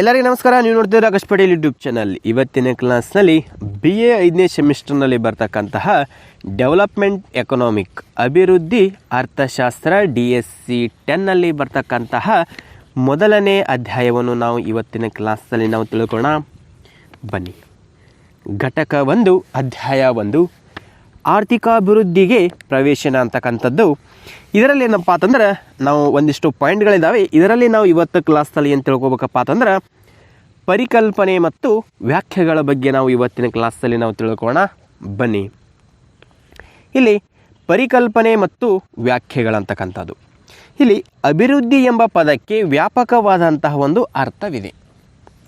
ಎಲ್ಲರಿಗೂ ನಮಸ್ಕಾರ. ನೀವು ನೋಡ್ತಿದ್ದೀರಾ ಆಕಾಶ್ ಪಟೇಲ್ ಯೂಟ್ಯೂಬ್ ಚಾನಲ್ ಇವತ್ತಿನ ಕ್ಲಾಸ್ನಲ್ಲಿ ಬಿ ಎ ಐದನೇ ಸೆಮಿಸ್ಟರ್ನಲ್ಲಿ ಬರ್ತಕ್ಕಂತಹ ಡೆವಲಪ್ಮೆಂಟ್ ಎಕನಾಮಿಕ್ ಅಭಿವೃದ್ಧಿ ಅರ್ಥಶಾಸ್ತ್ರ ಡಿ ಎಸ್ ಸಿ ಟೆನ್ನಲ್ಲಿ ಬರ್ತಕ್ಕಂತಹ ಮೊದಲನೇ ಅಧ್ಯಾಯವನ್ನು ನಾವು ಇವತ್ತಿನ ಕ್ಲಾಸ್ನಲ್ಲಿ ನಾವು ತಿಳ್ಕೊಳ್ಳೋಣ. ಬನ್ನಿ. ಘಟಕ ಒಂದು, ಅಧ್ಯಾಯ ಒಂದು. ಆರ್ಥಿಕಾಭಿವೃದ್ಧಿಗೆ ಪ್ರವೇಶನ ಅಂತಕ್ಕಂಥದ್ದು. ಇದರಲ್ಲಿ ಏನಪ್ಪ ಅಂತಂದ್ರೆ, ನಾವು ಒಂದಿಷ್ಟು ಪಾಯಿಂಟ್ಗಳಿದ್ದಾವೆ ಇದರಲ್ಲಿ ನಾವು ಇವತ್ತು ಕ್ಲಾಸ್ನಲ್ಲಿ ಏನು ತಿಳ್ಕೊಬೇಕಪ್ಪ ಅಂತಂದ್ರೆ, ಪರಿಕಲ್ಪನೆ ಮತ್ತು ವ್ಯಾಖ್ಯೆಗಳ ಬಗ್ಗೆ ನಾವು ಇವತ್ತಿನ ಕ್ಲಾಸ್ನಲ್ಲಿ ನಾವು ತಿಳ್ಕೋಣ ಬನ್ನಿ. ಇಲ್ಲಿ ಪರಿಕಲ್ಪನೆ ಮತ್ತು ವ್ಯಾಖ್ಯೆಗಳಂತಕ್ಕಂಥದ್ದು ಇಲ್ಲಿ ಅಭಿವೃದ್ಧಿ ಎಂಬ ಪದಕ್ಕೆ ವ್ಯಾಪಕವಾದಂತಹ ಒಂದು ಅರ್ಥವಿದೆ.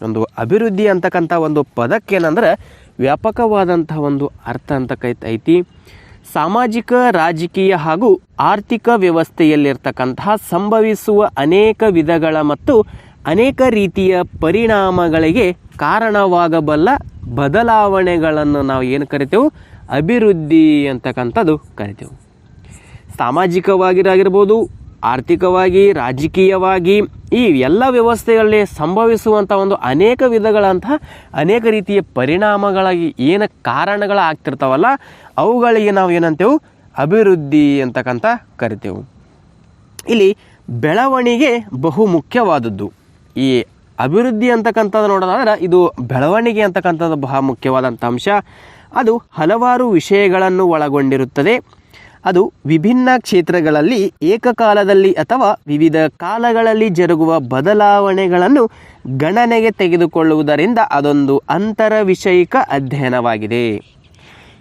ಒಂದು ಅಭಿವೃದ್ಧಿ ಅಂತಕ್ಕಂಥ ಒಂದು ಪದಕ್ಕೇನಂದ್ರೆ ವ್ಯಾಪಕವಾದಂತಹ ಒಂದು ಅರ್ಥ ಅಂತ ಐತಿ ಸಾಮಾಜಿಕ, ರಾಜಕೀಯ ಹಾಗೂ ಆರ್ಥಿಕ ವ್ಯವಸ್ಥೆಯಲ್ಲಿರ್ತಕ್ಕಂತಹ ಸಂಭವಿಸುವ ಅನೇಕ ವಿಧಗಳ ಮತ್ತು ಅನೇಕ ರೀತಿಯ ಪರಿಣಾಮಗಳಿಗೆ ಕಾರಣವಾಗಬಲ್ಲ ಬದಲಾವಣೆಗಳನ್ನು ನಾವು ಏನು ಕರಿತೇವೆ? ಅಭಿವೃದ್ಧಿ ಅಂತಕ್ಕಂಥದ್ದು ಕರಿತೇವೆ. ಸಾಮಾಜಿಕವಾಗಿರಾಗಿರ್ಬೋದು ಆರ್ಥಿಕವಾಗಿ, ರಾಜಕೀಯವಾಗಿ ಈ ಎಲ್ಲ ವ್ಯವಸ್ಥೆಗಳಲ್ಲಿ ಸಂಭವಿಸುವಂಥ ಒಂದು ಅನೇಕ ವಿಧಗಳಂತಹ ಅನೇಕ ರೀತಿಯ ಪರಿಣಾಮಗಳಾಗಿ ಏನು ಕಾರಣಗಳಾಗ್ತಿರ್ತಾವಲ್ಲ, ಅವುಗಳಿಗೆ ನಾವು ಏನಂತೇವು? ಅಭಿವೃದ್ಧಿ ಅಂತಕ್ಕಂಥ ಕರಿತೇವೆ. ಇಲ್ಲಿ ಬೆಳವಣಿಗೆ ಬಹು ಮುಖ್ಯವಾದದ್ದು. ಈ ಅಭಿವೃದ್ಧಿ ಅಂತಕ್ಕಂಥದ್ದು ನೋಡೋದಾದ್ರೆ ಇದು ಬೆಳವಣಿಗೆ ಅಂತಕ್ಕಂಥದ್ದು ಬಹಳ ಮುಖ್ಯವಾದಂಥ ಅಂಶ. ಅದು ಹಲವಾರು ವಿಷಯಗಳನ್ನು ಒಳಗೊಂಡಿರುತ್ತದೆ. ಅದು ವಿಭಿನ್ನ ಕ್ಷೇತ್ರಗಳಲ್ಲಿ ಏಕಕಾಲದಲ್ಲಿ ಅಥವಾ ವಿವಿಧ ಕಾಲಗಳಲ್ಲಿ ಜರುಗುವ ಬದಲಾವಣೆಗಳನ್ನು ಗಣನೆಗೆ ತೆಗೆದುಕೊಳ್ಳುವುದರಿಂದ ಅದೊಂದು ಅಂತರ ವಿಷಯಿಕ ಅಧ್ಯಯನವಾಗಿದೆ.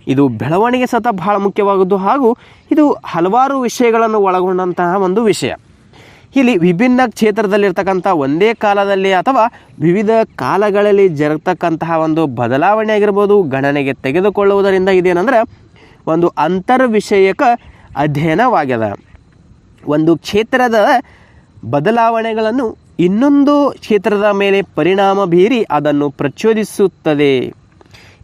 ಇದು ಬೆಳವಣಿಗೆ ಸತ ಬಹಳ ಮುಖ್ಯವಾಗುವುದು ಹಾಗೂ ಇದು ಹಲವಾರು ವಿಷಯಗಳನ್ನು ಒಳಗೊಂಡಂತಹ ಒಂದು ವಿಷಯ. ಇಲ್ಲಿ ವಿಭಿನ್ನ ಕ್ಷೇತ್ರದಲ್ಲಿರ್ತಕ್ಕಂಥ ಒಂದೇ ಕಾಲದಲ್ಲಿ ಅಥವಾ ವಿವಿಧ ಕಾಲಗಳಲ್ಲಿ ಜರುಗತಕ್ಕಂತಹ ಒಂದು ಬದಲಾವಣೆ ಆಗಿರ್ಬೋದು ಗಣನೆಗೆ ತೆಗೆದುಕೊಳ್ಳುವುದರಿಂದ ಇದೇನೆಂದ್ರೆ ಒಂದು ಅಂತರ್ ವಿಷಯಕ ಅಧ್ಯಯನವಾಗ್ಯದ. ಒಂದು ಕ್ಷೇತ್ರದ ಬದಲಾವಣೆಗಳನ್ನು ಇನ್ನೊಂದು ಕ್ಷೇತ್ರದ ಮೇಲೆ ಪರಿಣಾಮ ಬೀರಿ ಅದನ್ನು ಪ್ರಚೋದಿಸುತ್ತದೆ.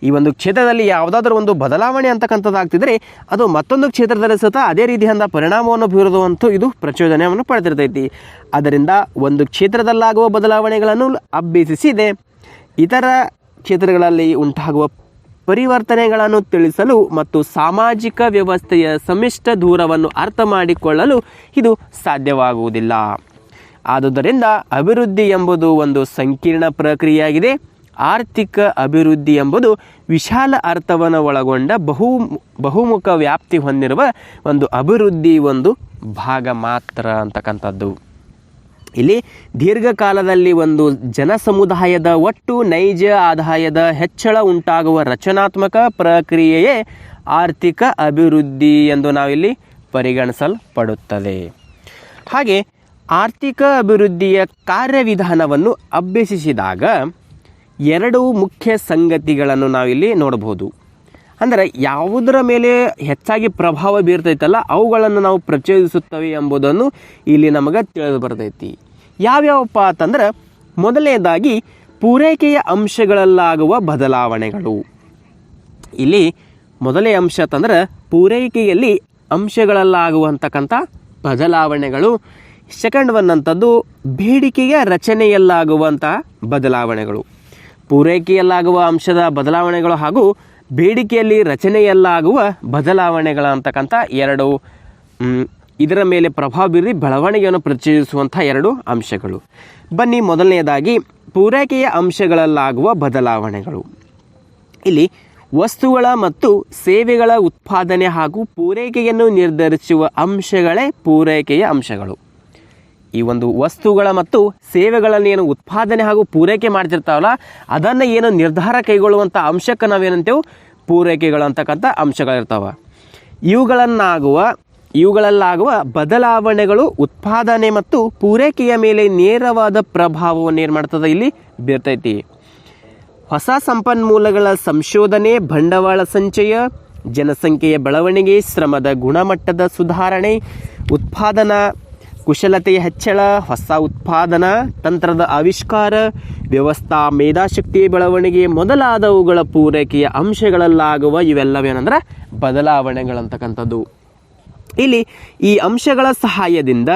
ಈ ಒಂದು ಕ್ಷೇತ್ರದಲ್ಲಿ ಯಾವುದಾದ್ರೂ ಒಂದು ಬದಲಾವಣೆ ಅಂತಕ್ಕಂಥದ್ದು ಆಗ್ತಿದ್ರೆ ಅದು ಮತ್ತೊಂದು ಕ್ಷೇತ್ರದಲ್ಲಿ ಸಹ ಅದೇ ರೀತಿಯಿಂದ ಪರಿಣಾಮವನ್ನು ಬೀರುವಂತೂ ಇದು ಪ್ರಚೋದನೆಯನ್ನು ಪಡೆದಿರ್ತೈತಿ. ಅದರಿಂದ ಒಂದು ಕ್ಷೇತ್ರದಲ್ಲಾಗುವ ಬದಲಾವಣೆಗಳನ್ನು ಅಭ್ಯಸಿಸಿದೆ. ಇತರ ಕ್ಷೇತ್ರಗಳಲ್ಲಿ ಉಂಟಾಗುವ ಪರಿವರ್ತನೆಗಳನ್ನು ತಿಳಿಸಲು ಮತ್ತು ಸಾಮಾಜಿಕ ವ್ಯವಸ್ಥೆಯ ಸಮ್ಮಿಷ್ಟ ದೂರವನ್ನು ಅರ್ಥ ಮಾಡಿಕೊಳ್ಳಲು ಇದು ಸಾಧ್ಯವಾಗುವುದಿಲ್ಲ. ಆದುದರಿಂದ ಅಭಿವೃದ್ಧಿ ಎಂಬುದು ಒಂದು ಸಂಕೀರ್ಣ ಪ್ರಕ್ರಿಯೆಯಾಗಿದೆ. ಆರ್ಥಿಕ ಅಭಿವೃದ್ಧಿ ಎಂಬುದು ವಿಶಾಲ ಅರ್ಥವನ್ನು ಒಳಗೊಂಡ ಬಹು, ಬಹುಮುಖ ವ್ಯಾಪ್ತಿ ಹೊಂದಿರುವ ಒಂದು ಅಭಿವೃದ್ಧಿ ಒಂದು ಭಾಗ ಮಾತ್ರ ಅಂತಕ್ಕಂಥದ್ದು. ಇಲ್ಲಿ ದೀರ್ಘಕಾಲದಲ್ಲಿ ಒಂದು ಜನ ಸಮುದಾಯದ ಒಟ್ಟು ನೈಜ ಆದಾಯದ ಹೆಚ್ಚಳ ಉಂಟಾಗುವ ರಚನಾತ್ಮಕ ಪ್ರಕ್ರಿಯೆಯೇ ಆರ್ಥಿಕ ಅಭಿವೃದ್ಧಿ ಎಂದು ನಾವಿಲ್ಲಿ ಪರಿಗಣಿಸಲ್ಪಡುತ್ತದೆ. ಹಾಗೆ ಆರ್ಥಿಕ ಅಭಿವೃದ್ಧಿಯ ಕಾರ್ಯವಿಧಾನವನ್ನು ಅಭ್ಯಸಿಸಿದಾಗ ಎರಡು ಮುಖ್ಯ ಸಂಗತಿಗಳನ್ನು ನಾವಿಲ್ಲಿ ನೋಡಬಹುದು. ಅಂದರೆ ಯಾವುದರ ಮೇಲೆ ಹೆಚ್ಚಾಗಿ ಪ್ರಭಾವ ಬೀರ್ತೈತಲ್ಲ ಅವುಗಳನ್ನು ನಾವು ಪ್ರಚೋದಿಸುತ್ತವೆ ಎಂಬುದನ್ನು ಇಲ್ಲಿ ನಮಗೆ ತಿಳಿದು ಬರ್ತೈತಿ. ಯಾವ್ಯಾವಪ್ಪ ಅಂತಂದ್ರೆ ಮೊದಲನೇದಾಗಿ ಪೂರೈಕೆಯ ಅಂಶಗಳಲ್ಲಾಗುವ ಬದಲಾವಣೆಗಳು. ಇಲ್ಲಿ ಮೊದಲೇ ಅಂಶ ಅಂತಂದ್ರೆ ಪೂರೈಕೆಯಲ್ಲಿ ಅಂಶಗಳಲ್ಲಾಗುವಂತಕ್ಕಂಥ ಬದಲಾವಣೆಗಳು. ಸೆಕೆಂಡ್ ಒನ್ ಅಂಥದ್ದು ಬೇಡಿಕೆಯ ರಚನೆಯಲ್ಲಾಗುವಂಥ ಬದಲಾವಣೆಗಳು. ಪೂರೈಕೆಯಲ್ಲಾಗುವ ಅಂಶದ ಬದಲಾವಣೆಗಳು ಹಾಗೂ ಬೇಡಿಕೆಯಲ್ಲಿ ರಚನೆಯಲ್ಲಾಗುವ ಬದಲಾವಣೆಗಳ ಅಂತಕ್ಕಂಥ ಎರಡು ಇದರ ಮೇಲೆ ಪ್ರಭಾವ ಬೀರಿ ಬೆಳವಣಿಗೆಯನ್ನು ಪ್ರಚೋದಿಸುವಂಥ ಎರಡು ಅಂಶಗಳು. ಬನ್ನಿ ಮೊದಲನೆಯದಾಗಿ ಪೂರೈಕೆಯ ಅಂಶಗಳಲ್ಲಾಗುವ ಬದಲಾವಣೆಗಳು. ಇಲ್ಲಿ ವಸ್ತುಗಳ ಮತ್ತು ಸೇವೆಗಳ ಉತ್ಪಾದನೆ ಹಾಗೂ ಪೂರೈಕೆಯನ್ನು ನಿರ್ಧರಿಸುವ ಅಂಶಗಳೇ ಪೂರೈಕೆಯ ಅಂಶಗಳು. ಈ ಒಂದು ವಸ್ತುಗಳ ಮತ್ತು ಸೇವೆಗಳನ್ನು ಏನು ಉತ್ಪಾದನೆ ಹಾಗೂ ಪೂರೈಕೆ ಮಾಡ್ತಿರ್ತಾವಲ್ಲ, ಅದನ್ನು ಏನು ನಿರ್ಧಾರ ಕೈಗೊಳ್ಳುವಂಥ ಅಂಶಕ್ಕೆ ನಾವೇನಂತೇವೆ? ಪೂರೈಕೆಗಳು ಅಂತಕ್ಕಂಥ ಅಂಶಗಳಿರ್ತಾವೆ. ಇವುಗಳನ್ನಾಗುವ, ಇವುಗಳಲ್ಲಾಗುವ ಬದಲಾವಣೆಗಳು ಉತ್ಪಾದನೆ ಮತ್ತು ಪೂರೈಕೆಯ ಮೇಲೆ ನೇರವಾದ ಪ್ರಭಾವವನ್ನು ಏನು ಮಾಡ್ತದೆ ಇಲ್ಲಿ? ಬೀರ್ತೈತಿ. ಹೊಸ ಸಂಪನ್ಮೂಲಗಳ ಸಂಶೋಧನೆ, ಬಂಡವಾಳ ಸಂಚಯ, ಜನಸಂಖ್ಯೆಯ ಬೆಳವಣಿಗೆ, ಶ್ರಮದ ಗುಣಮಟ್ಟದ ಸುಧಾರಣೆ, ಉತ್ಪಾದನಾ ಕುಶಲತೆಯ ಹೆಚ್ಚಳ, ಹೊಸ ಉತ್ಪಾದನಾ ತಂತ್ರದ ಆವಿಷ್ಕಾರ, ವ್ಯವಸ್ಥಾ ಮೇಧಾಶಕ್ತಿಯ ಬೆಳವಣಿಗೆ ಮೊದಲಾದವುಗಳ ಪೂರೈಕೆಯ ಅಂಶಗಳಲ್ಲಾಗುವ ಇವೆಲ್ಲವೇನಂದ್ರೆ ಬದಲಾವಣೆಗಳಂತಕ್ಕಂಥದ್ದು. ಇಲ್ಲಿ ಈ ಅಂಶಗಳ ಸಹಾಯದಿಂದ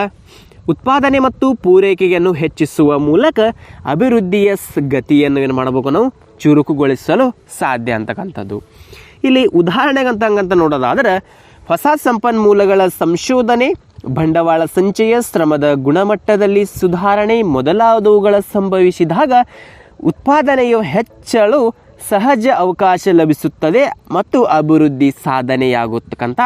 ಉತ್ಪಾದನೆ ಮತ್ತು ಪೂರೈಕೆಯನ್ನು ಹೆಚ್ಚಿಸುವ ಮೂಲಕ ಅಭಿವೃದ್ಧಿಯ ಗತಿಯನ್ನು ಏನು ಮಾಡಬೇಕು ನಾವು? ಚುರುಕುಗೊಳಿಸಲು ಸಾಧ್ಯ ಅಂತಕ್ಕಂಥದ್ದು. ಇಲ್ಲಿ ಉದಾಹರಣೆಗಂತಂಗಂತ ನೋಡೋದಾದರೆ ಹೊಸ ಸಂಪನ್ಮೂಲಗಳ ಸಂಶೋಧನೆ ಬಂಡವಾಳ ಸಂಚಯ ಶ್ರಮದ ಗುಣಮಟ್ಟದಲ್ಲಿ ಸುಧಾರಣೆ ಮೊದಲಾದವುಗಳ ಸಂಭವಿಸಿದಾಗ ಉತ್ಪಾದನೆಯು ಹೆಚ್ಚಳು ಸಹಜ ಅವಕಾಶ ಲಭಿಸುತ್ತದೆ ಮತ್ತು ಅಭಿವೃದ್ಧಿ ಸಾಧನೆಯಾಗತಕ್ಕಂಥ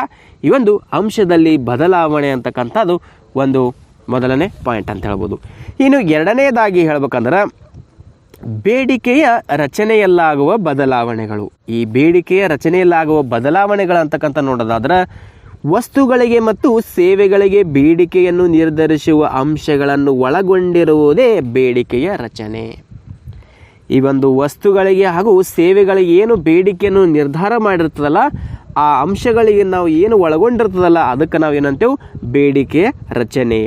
ಈ ಒಂದು ಅಂಶದಲ್ಲಿ ಬದಲಾವಣೆ ಅಂತಕ್ಕಂಥದ್ದು ಒಂದು ಮೊದಲನೇ ಪಾಯಿಂಟ್ ಅಂತ ಹೇಳ್ಬೋದು. ಇನ್ನು ಎರಡನೇದಾಗಿ ಹೇಳ್ಬೇಕಂದ್ರೆ ಬೇಡಿಕೆಯ ರಚನೆಯಲ್ಲಾಗುವ ಬದಲಾವಣೆಗಳು. ಈ ಬೇಡಿಕೆಯ ರಚನೆಯಲ್ಲಾಗುವ ಬದಲಾವಣೆಗಳಂತಕ್ಕಂಥ ನೋಡೋದಾದ್ರೆ ವಸ್ತುಗಳಿಗೆ ಮತ್ತು ಸೇವೆಗಳಿಗೆ ಬೇಡಿಕೆಯನ್ನು ನಿರ್ಧರಿಸುವ ಅಂಶಗಳನ್ನು ಒಳಗೊಂಡಿರುವುದೇ ಬೇಡಿಕೆಯ ರಚನೆ. ಈ ಒಂದು ವಸ್ತುಗಳಿಗೆ ಹಾಗೂ ಸೇವೆಗಳಿಗೆ ಏನು ಬೇಡಿಕೆಯನ್ನು ನಿರ್ಧಾರ ಮಾಡಿರ್ತದಲ್ಲ, ಆ ಅಂಶಗಳಿಗೆ ನಾವು ಏನು ಒಳಗೊಂಡಿರ್ತದಲ್ಲ, ಅದಕ್ಕೆ ನಾವು ಏನಂತೇವೆ? ಬೇಡಿಕೆಯ ರಚನೆ.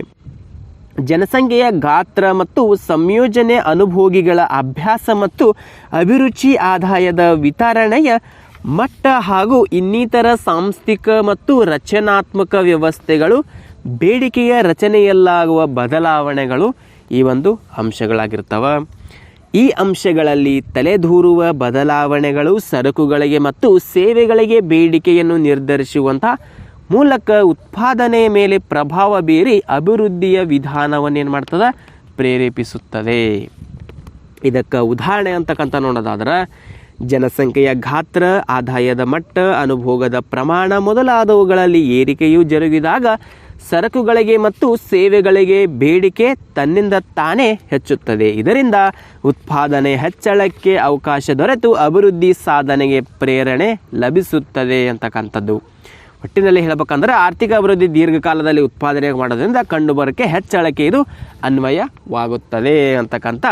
ಜನಸಂಖ್ಯೆಯ ಗಾತ್ರ ಮತ್ತು ಸಂಯೋಜನೆ ಅನುಭೋಗಿಗಳ ಅಭ್ಯಾಸ ಮತ್ತು ಅಭಿರುಚಿ ಆದಾಯದ ವಿತರಣೆಯ ಮಟ್ಟ ಹಾಗೂ ಇನ್ನಿತರ ಸಾಂಸ್ಥಿಕ ಮತ್ತು ರಚನಾತ್ಮಕ ವ್ಯವಸ್ಥೆಗಳು ಬೇಡಿಕೆಯ ರಚನೆಯಲ್ಲಾಗುವ ಬದಲಾವಣೆಗಳು ಈ ಒಂದು ಅಂಶಗಳಾಗಿರ್ತವೆ. ಈ ಅಂಶಗಳಲ್ಲಿ ತಲೆದೂರುವ ಬದಲಾವಣೆಗಳು ಸರಕುಗಳಿಗೆ ಮತ್ತು ಸೇವೆಗಳಿಗೆ ಬೇಡಿಕೆಯನ್ನು ನಿರ್ಧರಿಸುವಂಥ ಮೂಲಕ ಉತ್ಪಾದನೆಯ ಮೇಲೆ ಪ್ರಭಾವ ಬೀರಿ ಅಭಿವೃದ್ಧಿಯ ವಿಧಾನವನ್ನು ಏನು ಮಾಡ್ತದೆ ಪ್ರೇರೇಪಿಸುತ್ತದೆ ಇದಕ್ಕೆ ಉದಾಹರಣೆ ಅಂತಕ್ಕಂಥ ನೋಡೋದಾದ್ರೆ ಜನಸಂಖ್ಯೆಯ ಗಾತ್ರ, ಆದಾಯದ ಮಟ್ಟ, ಅನುಭೋಗದ ಪ್ರಮಾಣ ಮೊದಲಾದವುಗಳಲ್ಲಿ ಏರಿಕೆಯು ಜರುಗಿದಾಗ ಸರಕುಗಳಿಗೆ ಮತ್ತು ಸೇವೆಗಳಿಗೆ ಬೇಡಿಕೆ ತನ್ನಿಂದ ತಾನೇ ಹೆಚ್ಚುತ್ತದೆ. ಇದರಿಂದ ಉತ್ಪಾದನೆ ಹೆಚ್ಚಳಕ್ಕೆ ಅವಕಾಶ ದೊರೆತು ಅಭಿವೃದ್ಧಿ ಸಾಧನೆಗೆ ಪ್ರೇರಣೆ ಲಭಿಸುತ್ತದೆ ಅಂತಕ್ಕಂಥದ್ದು. ಒಟ್ಟಿನಲ್ಲಿ ಹೇಳಬೇಕಂದ್ರೆ ಆರ್ಥಿಕ ಅಭಿವೃದ್ಧಿ ದೀರ್ಘಕಾಲದಲ್ಲಿ ಉತ್ಪಾದನೆ ಮಾಡೋದ್ರಿಂದ ಕಂಡುಬರಕ್ಕೆ ಹೆಚ್ಚಳಕ್ಕೆ ಇದು ಅನ್ವಯವಾಗುತ್ತದೆ ಅಂತಕ್ಕಂಥ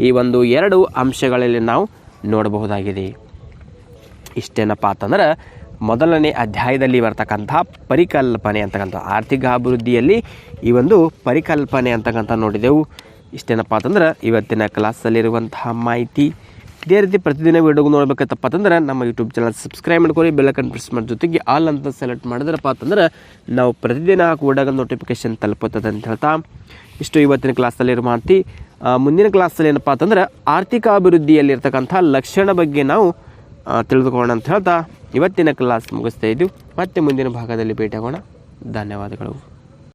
ಈ ಒಂದು ಎರಡು ಅಂಶಗಳಲ್ಲಿ ನಾವು ನೋಡಬಹುದಾಗಿದೆ. ಇಷ್ಟೇನಪ್ಪ ಅಂತಂದ್ರೆ ಮೊದಲನೇ ಅಧ್ಯಾಯದಲ್ಲಿ ಬರ್ತಕ್ಕಂಥ ಪರಿಕಲ್ಪನೆ ಅಂತಕ್ಕಂಥ ಆರ್ಥಿಕ ಅಭಿವೃದ್ಧಿಯಲ್ಲಿ ಈ ಒಂದು ಪರಿಕಲ್ಪನೆ ಅಂತಕ್ಕಂಥ ನೋಡಿದೆವು. ಇಷ್ಟೇನಪ್ಪ ಅಂತಂದ್ರೆ ಇವತ್ತಿನ ಕ್ಲಾಸಲ್ಲಿರುವಂತಹ ಮಾಹಿತಿ. ಇದೇ ರೀತಿ ಪ್ರತಿದಿನ ವಿಡಿಯೋ ನೋಡ್ಬೇಕತ್ತಪ್ಪ ಅಂತಂದ್ರೆ ನಮ್ಮ ಯೂಟ್ಯೂಬ್ ಚಾನಲ್ ಸಬ್ಸ್ಕ್ರೈಬ್ ಮಾಡ್ಕೊಳ್ಳಿ ಬೆಲ್ಲಕನ್ ಪ್ರೆಸ್ ಮಾಡಿ. ಜೊತೆಗೆ ಆಲ್ ಅಂತ ಸೆಲೆಕ್ಟ್ ಮಾಡಿದ್ರಪ್ಪ ಅಂತಂದ್ರೆ ನಾವು ಪ್ರತಿದಿನ ಹಾಕುವ ವಿಡಿಯೋಗಳ ನೋಟಿಫಿಕೇಶನ್ ತಲುಪುತ್ತದೆ ಅಂತ ಹೇಳ್ತಾ ಇಷ್ಟು ಇವತ್ತಿನ ಕ್ಲಾಸಲ್ಲಿರುವ ಮಾಹಿತಿ. ಮುಂದಿನ ಕ್ಲಾಸಲ್ಲಿ ಏನಪ್ಪ ಅಂತಂದ್ರೆ ಆರ್ಥಿಕ ಅಭಿವೃದ್ಧಿಯಲ್ಲಿರ್ತಕ್ಕಂಥ ಲಕ್ಷಣ ಬಗ್ಗೆ ನಾವು ತಿಳಿದುಕೊಳ್ಳೋಣ ಅಂತ ಹೇಳ್ತಾ ಇವತ್ತಿನ ಕ್ಲಾಸ್ ಮುಗಿಸ್ತಾ ಇದ್ದೀವಿ. ಮತ್ತೆ ಮುಂದಿನ ಭಾಗದಲ್ಲಿ ಭೇಟಿಯಾಗೋಣ. ಧನ್ಯವಾದಗಳು.